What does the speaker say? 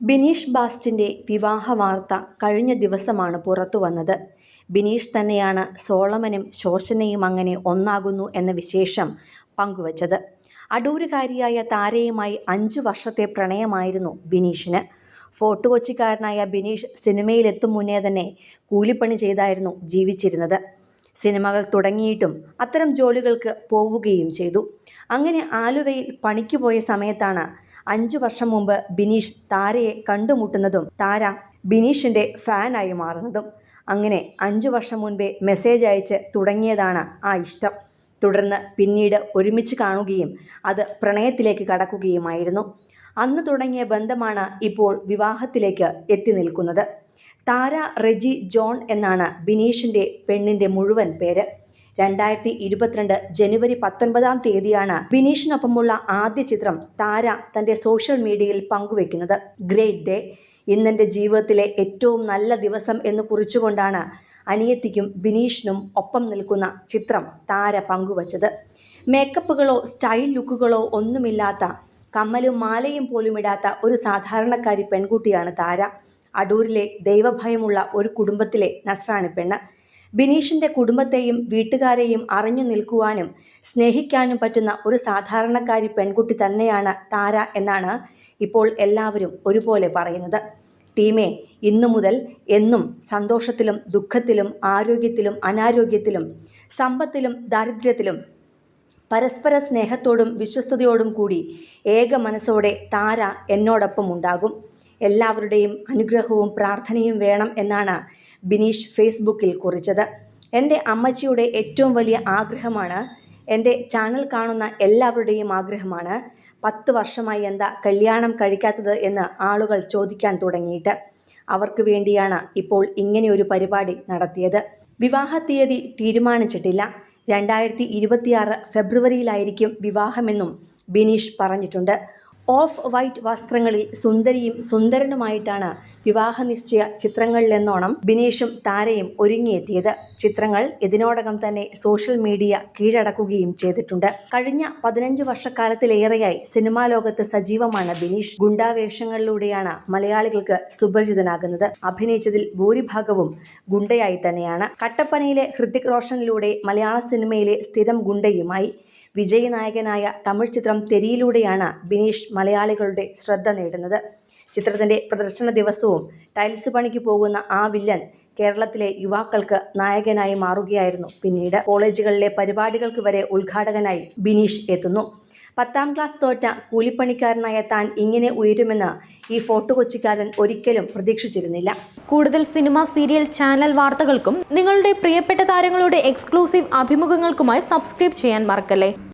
ബിനീഷ് ബാസ്റ്റിന്റെ വിവാഹ വാർത്ത കഴിഞ്ഞ ദിവസമാണ് പുറത്തു വന്നത്. ബിനീഷ് തന്നെയാണ് സോളമനും ശോഷനയും അങ്ങനെ ഒന്നാകുന്നു എന്ന വിശേഷം പങ്കുവച്ചത്. അടൂരുകാരിയായ താരയുമായി അഞ്ചു വർഷത്തെ പ്രണയമായിരുന്നു ബിനീഷിന്. ഫോർട്ട് കൊച്ചിക്കാരനായ ബിനീഷ് സിനിമയിലെത്തും മുന്നേ തന്നെ കൂലിപ്പണി ചെയ്തായിരുന്നു ജീവിച്ചിരുന്നത്. സിനിമകൾ തുടങ്ങിയിട്ടും അത്തരം ജോലികൾക്ക് പോവുകയും ചെയ്തു. അങ്ങനെ ആലുവയിൽ പണിക്ക് പോയ സമയത്താണ് അഞ്ചു വർഷം മുമ്പ് ബിനീഷ് താരയെ കണ്ടുമുട്ടുന്നതും താര ബിനീഷിന്റെ ഫാനായി മാറുന്നതും. അങ്ങനെ അഞ്ചു വർഷം മുൻപേ മെസ്സേജ് അയച്ച് തുടങ്ങിയതാണ് ആ ഇഷ്ടം. തുടർന്ന് പിന്നീട് ഒരുമിച്ച് കാണുകയും അത് പ്രണയത്തിലേക്ക് കടക്കുകയുമായിരുന്നു. അന്ന് തുടങ്ങിയ ബന്ധമാണ് ഇപ്പോൾ വിവാഹത്തിലേക്ക് എത്തി നിൽക്കുന്നത്. താര റെജി ജോൺ എന്നാണ് ബിനീഷിന്റെ പെണ്ണിന്റെ മുഴുവൻ പേര്. രണ്ടായിരത്തി ഇരുപത്തിരണ്ട് ജനുവരി പത്തൊൻപതാം തീയതിയാണ് ബിനീഷിനൊപ്പമുള്ള ആദ്യ ചിത്രം താര തന്റെ സോഷ്യൽ മീഡിയയിൽ പങ്കുവെക്കുന്നത്. Great day. ഇന്നെന്റെ ജീവിതത്തിലെ ഏറ്റവും നല്ല ദിവസം എന്ന് കുറിച്ചുകൊണ്ടാണ് അനിയത്തിക്കും ബിനീഷിനും ഒപ്പം നിൽക്കുന്ന ചിത്രം താര പങ്കുവച്ചത്. മേക്കപ്പുകളോ സ്റ്റൈൽ ലുക്കുകളോ ഒന്നുമില്ലാത്ത കമ്മലും മാലയും പോലും ഇടാത്ത ഒരു സാധാരണക്കാരി പെൺകുട്ടിയാണ് താര. അടൂരിലെ ദൈവഭയമുള്ള ഒരു കുടുംബത്തിലെ നസ്രാണി പെണ്ണ്. ബിനീഷിന്റെ കുടുംബത്തെയും വീട്ടുകാരെയും അറിഞ്ഞു നിൽക്കുവാനും സ്നേഹിക്കാനും പറ്റുന്ന ഒരു സാധാരണക്കാരി പെൺകുട്ടി തന്നെയാണ് താര എന്നാണ് ഇപ്പോൾ എല്ലാവരും ഒരുപോലെ പറയുന്നത്. ടീമേ ഇന്നു മുതൽ എന്നും സന്തോഷത്തിലും ദുഃഖത്തിലും ആരോഗ്യത്തിലും അനാരോഗ്യത്തിലും സമ്പത്തിലും ദാരിദ്ര്യത്തിലും പരസ്പര സ്നേഹത്തോടും വിശ്വസ്തയോടും കൂടി ഏക മനസ്സോടെ താര എന്നോടൊപ്പം ഉണ്ടാകും. എല്ലാവരുടെയും അനുഗ്രഹവും പ്രാർത്ഥനയും വേണം എന്നാണ് ബിനീഷ് ഫേസ്ബുക്കിൽ കുറിച്ചത്. എന്റെ അമ്മച്ചിയുടെ ഏറ്റവും വലിയ ആഗ്രഹമാണ് എന്റെ ചാനൽ കാണുന്ന എല്ലാവരുടെയും ആഗ്രഹമാണ് പത്ത് വർഷമായി എന്താ കല്യാണം കഴിക്കാത്തത് എന്ന് ആളുകൾ ചോദിക്കാൻ തുടങ്ങിയിട്ട്. അവർക്ക് വേണ്ടിയാണ് ഇപ്പോൾ ഇങ്ങനെയൊരു പരിപാടി നടത്തിയത്. വിവാഹ തീയതി തീരുമാനിച്ചിട്ടില്ല. രണ്ടായിരത്തി ഇരുപത്തിയാറ് ഫെബ്രുവരിയിലായിരിക്കും വിവാഹമെന്നും ബിനീഷ് പറഞ്ഞിട്ടുണ്ട്. ഓഫ് വൈറ്റ് വസ്ത്രങ്ങളിൽ സുന്ദരിയും സുന്ദരനുമായിട്ടാണ് വിവാഹ നിശ്ചയ ചിത്രങ്ങളിലെന്നോണം ബിനീഷും താരയും ഒരുങ്ങിയെത്തിയത്. ചിത്രങ്ങൾ ഇതിനോടകം തന്നെ സോഷ്യൽ മീഡിയ കീഴടക്കുകയും ചെയ്തിട്ടുണ്ട്. കഴിഞ്ഞ പതിനഞ്ച് വർഷക്കാലത്തിലേറെയായി സിനിമാ ലോകത്ത് സജീവമാണ് ബിനീഷ്. ഗുണ്ടാവേഷങ്ങളിലൂടെയാണ് മലയാളികൾക്ക് സുപരിചിതനാകുന്നത്. അഭിനയിച്ചതിൽ ഭൂരിഭാഗവും ഗുണ്ടയായി തന്നെയാണ്. കട്ടപ്പനയിലെ ഹൃതിക് റോഷനിലൂടെ മലയാള സിനിമയിലെ സ്ഥിരം ഗുണ്ടയുമായി വിജയ് നായകനായ തമിഴ് ചിത്രം തെരിയിലൂടെയാണ് ബിനീഷ് മലയാളികളുടെ ശ്രദ്ധ നേടുന്നത്. ചിത്രത്തിന്റെ പ്രദർശന ദിവസവും ടൈൽസ് പണിക്ക് പോകുന്ന ആ വില്ലൻ കേരളത്തിലെ യുവാക്കൾക്ക് നായകനായി മാറുകയായിരുന്നു. പിന്നീട് കോളേജുകളിലെ പരിപാടികൾക്ക് വരെ ഉദ്ഘാടകനായി ബിനീഷ് എത്തുന്നു. പത്താം ക്ലാസ് തോറ്റ കൂലിപ്പണിക്കാരനായ താൻ ഇങ്ങനെ ഉയരുമെന്ന് ഈ ഫോട്ടോ കൊച്ചിക്കാരൻ ഒരിക്കലും പ്രതീക്ഷിച്ചിരുന്നില്ല. കൂടുതൽ സിനിമ സീരിയൽ ചാനൽ വാർത്തകൾക്കും നിങ്ങളുടെ പ്രിയപ്പെട്ട താരങ്ങളുടെ എക്സ്ക്ലൂസീവ് അഭിമുഖങ്ങൾക്കുമായി സബ്സ്ക്രൈബ് ചെയ്യാൻ മറക്കല്ലേ?